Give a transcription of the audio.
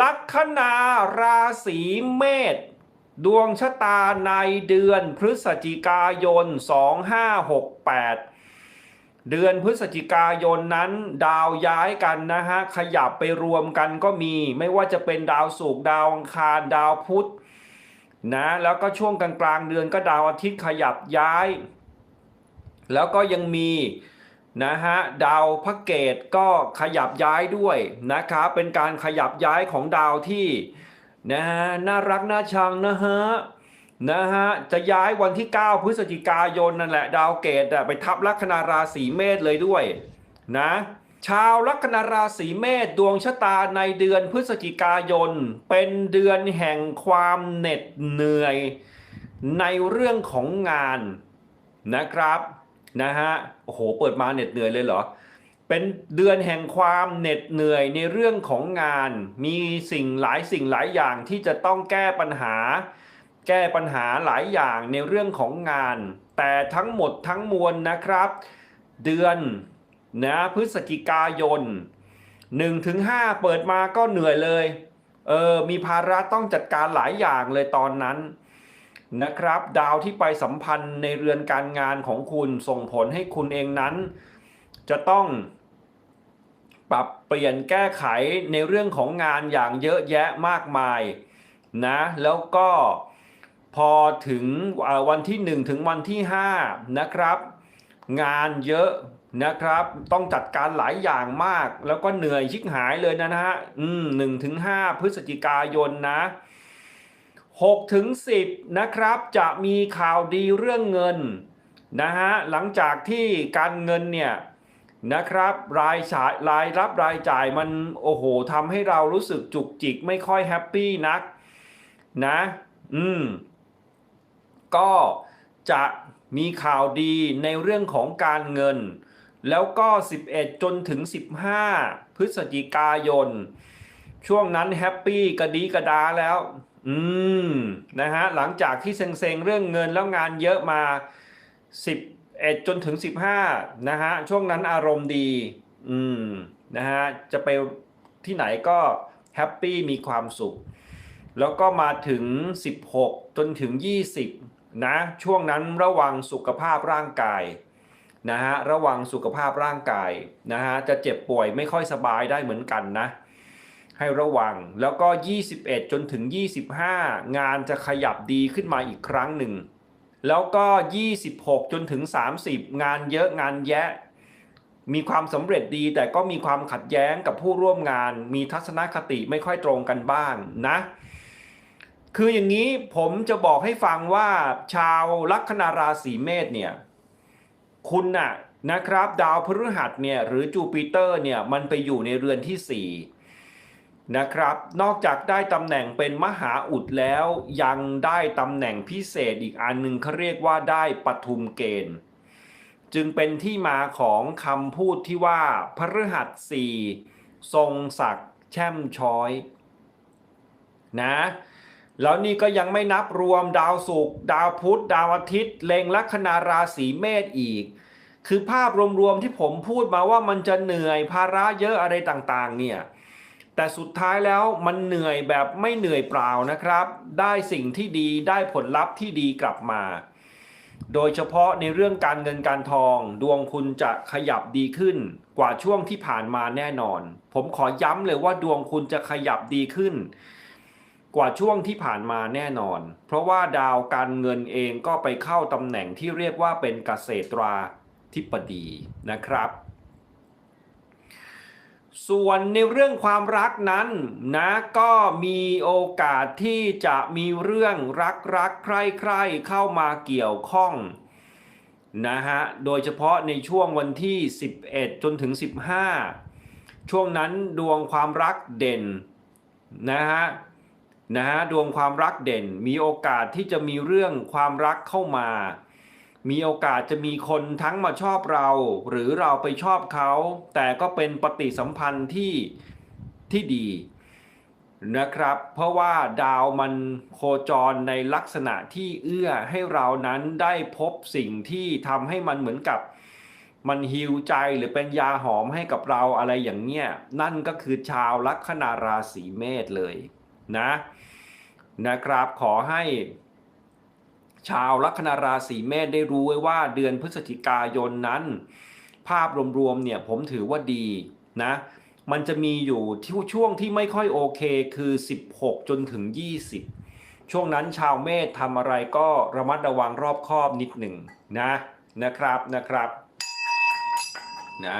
ลัคนาราศีเมษดวงชะตาในเดือนพฤศจิกายน 2568 เดือนพฤศจิกายนนั้น ดาวย้ายกันนะฮะ ขยับไปรวมกันก็มี ไม่ว่าจะเป็นดาวศุกร์ดาวอังคารดาวพุธนะแล้วก็ช่วงกลางๆเดือนก็ดาวอาทิตย์ขยับย้าย แล้วก็ยังมี นะฮะดาวพระเกตก็ขยับย้ายด้วยนะครับเป็นการขยับย้ายของดาวที่นะฮะน่ารักน่าชังนะฮะนะฮะจะย้ายวันที่ 9 พฤศจิกายนนั่นแหละดาวเกตไปทับลัคนาราศีเมษเลยด้วยนะชาวลัคนาราศีเมษดวงชะตาในเดือนพฤศจิกายน เป็นเดือนแห่งความเหน็ดเหนื่อยในเรื่องของงานนะครับ นะฮะโอ้โหเปิดมาเหน็ดเหนื่อยเลยเหรอ เป็นเดือนแห่งความเหน็ดเหนื่อยในเรื่องของงาน มีสิ่งหลายสิ่งหลายอย่างที่จะต้องแก้ปัญหา แก้ปัญหาหลายอย่างในเรื่องของงาน แต่ทั้งหมดทั้งมวลนะครับ เดือนนะพฤศจิกายน1-5 เปิดมาก็เหนื่อยเลยเออมีภาระต้องจัดการหลายอย่างเลยตอนนั้น นะครับ ดาวที่ไปสัมพันธ์ในเรือนการงานของคุณส่งผลให้คุณเองนั้น จะต้องปรับเปลี่ยนแก้ไขในเรื่องของงานอย่างเยอะแยะมากมายนะแล้วก็พอถึงวันที่ 1 ถึงวันที่ 5 นะครับ งานเยอะนะครับ ต้องจัดการหลายอย่างมาก แล้วก็เหนื่อยชิกหายเลยนะฮะอืมหนึ่งถึงห้าพฤศจิกายนนะ 6ถึง10 นะครับจะมีข่าวดีเรื่องเงินนะฮะหลังจากที่การเงินเนี่ยนะครับรายจ่ายรายรับรายจ่ายมันโอ้โหทำให้เรารู้สึกจุกจิกไม่ค่อยแฮปปี้นักนะอืมก็จะมีข่าวดีในเรื่องของการเงิน แล้วก็ 11 จนถึง 15 พฤศจิกายน ช่วงนั้นแฮปปี้กระดีกระดาแล้ว อืมนะฮะหลังจากที่เซ็งๆเรื่องเงินแล้วงานเยอะมา 11 จนถึง 15นะฮะช่วงนั้นอารมณ์ดี อืมนะฮะจะไปที่ไหนก็แฮปปี้มีความสุข แล้วก็มาถึง 16 จนถึง 20นะช่วงนั้นระวังสุขภาพร่างกายนะฮะระวังสุขภาพร่างกายนะฮะจะเจ็บป่วยไม่ค่อยสบายได้เหมือนกันนะ ให้ระวัง แล้วก็ 21 จนถึง 25 งานจะขยับดีขึ้นมาอีกครั้งหนึ่ง แล้วก็ 26 จนถึง 30 งานเยอะงานแยะ มีความสำเร็จดีแต่ก็มีความขัดแย้งกับผู้ร่วมงาน มีทัศนคติไม่ค่อยตรงกันบ้างนะ คืออย่างนี้ผมจะบอกให้ฟังว่าชาวลัคนาราศีเมษเนี่ย คุณน่ะนะครับ ดาวพฤหัสเนี่ยหรือจูปิเตอร์เนี่ยมันไปอยู่ในเรือนที่ 4 นะครับ นอกจากได้ตำแหน่งเป็นมหาอุดแล้ว ยังได้ตำแหน่งพิเศษอีกอันหนึ่งเขาเรียกว่าได้ปทุมเกณฑ์ จึงเป็นที่มาของคำพูดที่ว่าพฤหัสสี่ทรงศักดิ์แช่มช้อยนะแล้วนี่ก็ยังไม่นับรวมดาวศุกร์ดาวพุธดาวอาทิตย์เลงลัคนาราศีเมษอีก คือภาพรวมๆที่ผมพูดมาว่ามันจะเหนื่อยภาระเยอะอะไรต่างๆเนี่ย แต่สุดท้ายแล้วมันเหนื่อยแบบไม่เหนื่อยเปล่านะครับ ได้สิ่งที่ดีได้ผลลัพธ์ที่ดีกลับมา โดยเฉพาะในเรื่องการเงินการทอง ดวงคุณจะขยับดีขึ้นกว่าช่วงที่ผ่านมาแน่นอน ผมขอย้ำเลยว่าดวงคุณจะขยับดีขึ้น กว่าช่วงที่ผ่านมาแน่นอน เพราะว่าดาวการเงินเองก็ไปเข้าตำแหน่งที่เรียกว่าเป็นเกษตราธิบดีนะครับ ส่วนในเรื่องความรักนั้นนะก็มีโอกาสที่จะมีเรื่องรักรักใคร่ใคร่ๆเข้ามาเกี่ยวข้องนะฮะโดยเฉพาะในช่วงวันที่ 11 จนถึง 15 ช่วงนั้นดวงความรักเด่นนะฮะนะฮะดวงความรักเด่นมีโอกาสที่จะมีเรื่องความรักเข้ามา มีโอกาสจะมีคนทั้งมาชอบเรา หรือเราไปชอบเขา แต่ก็เป็นปฏิสัมพันธ์ที่ที่ดีนะครับ เพราะว่าดาวมันโคจรในลักษณะที่เอื้อให้เรานั้นได้พบสิ่งที่ทำให้มันเหมือนกับมันฮิวใจหรือเป็นยาหอมให้กับเราอะไรอย่างเงี้ยนั่นก็คือชาวลัคนาราศีเมษเลยนะนะครับขอให้ ชาวลัคนาราศีเมษได้รู้ไว้ว่าเดือนพฤศจิกายนนั้น ภาพรวมๆเนี่ยผมถือว่าดีนะมันจะมีอยู่ที่ช่วงที่ไม่ค่อยโอเคคือ 16 จนถึง 20 ช่วงนั้นชาวเมษทำอะไรก็ระมัดระวังรอบคอบนิดหนึ่งนะนะครับนะครับนะ